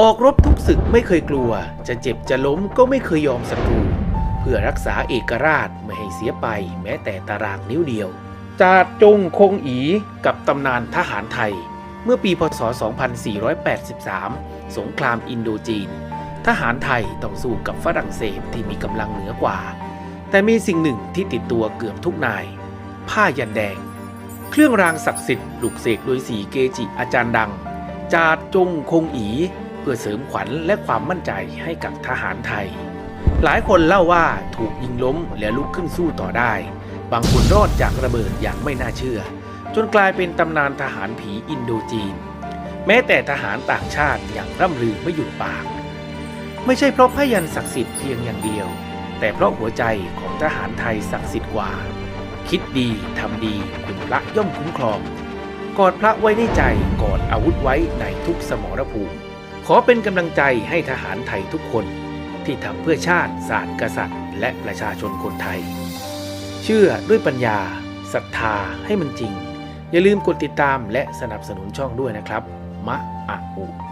ออกรบทุกศึกไม่เคยกลัว จะเจ็บจะล้มก็ไม่เคยยอมศัตรูเพื่อรักษาเอกราชไม่ให้เสียไปแม้แต่ตารางนิ้วเดียว จาดจงคงอีกับตำนานทหารไทย เมื่อปีพศ 2483 สงครามอินโดจีน ทหารไทยต้องสู้กับฝรั่งเศสที่มีกำลังเหนือกว่า แต่มีสิ่งหนึ่งที่ติดตัวเกือบทุกนาย ผ้ายันแดง เครื่องรางศักดิ์สิทธิ์ปลุกเสกโดยสีเกจิอาจารย์ดัง จาดจงคงอี พื่อเสริมขวัญและความมั่นใจให้กับทหารไทย หลายคนเล่าว่าถูกยิงล้มและลุกขึ้นสู้ต่อได้ บางคนรอดจากระเบิดอย่างไม่น่าเชื่อ จนกลายเป็นตำนานทหารผีอินโดจีน แม้แต่ทหารต่างชาติอย่างร่ำลือไม่หยุดปาก ไม่ใช่เพราะพยันศักดิ์สิทธิ์เพียงอย่างเดียว แต่เพราะหัวใจของทหารไทยศักดิ์สิทธิ์กว่า คิดดีทำดีคุณพระย่อมคุ้มครองกอดพระไว้ในใจกอดอาวุธไว้ในทุกสมรภูมิ ขอเป็นกำลังใจให้ทหารไทยทุกคน ที่ทำเพื่อชาติศาสตร์กษัตริย์ และประชาชนคนไทย เชื่อด้วยปัญญาศรัทธาให้มันจริง อย่าลืมกดติดตามและสนับสนุนช่องด้วยนะครับ มะอะอุ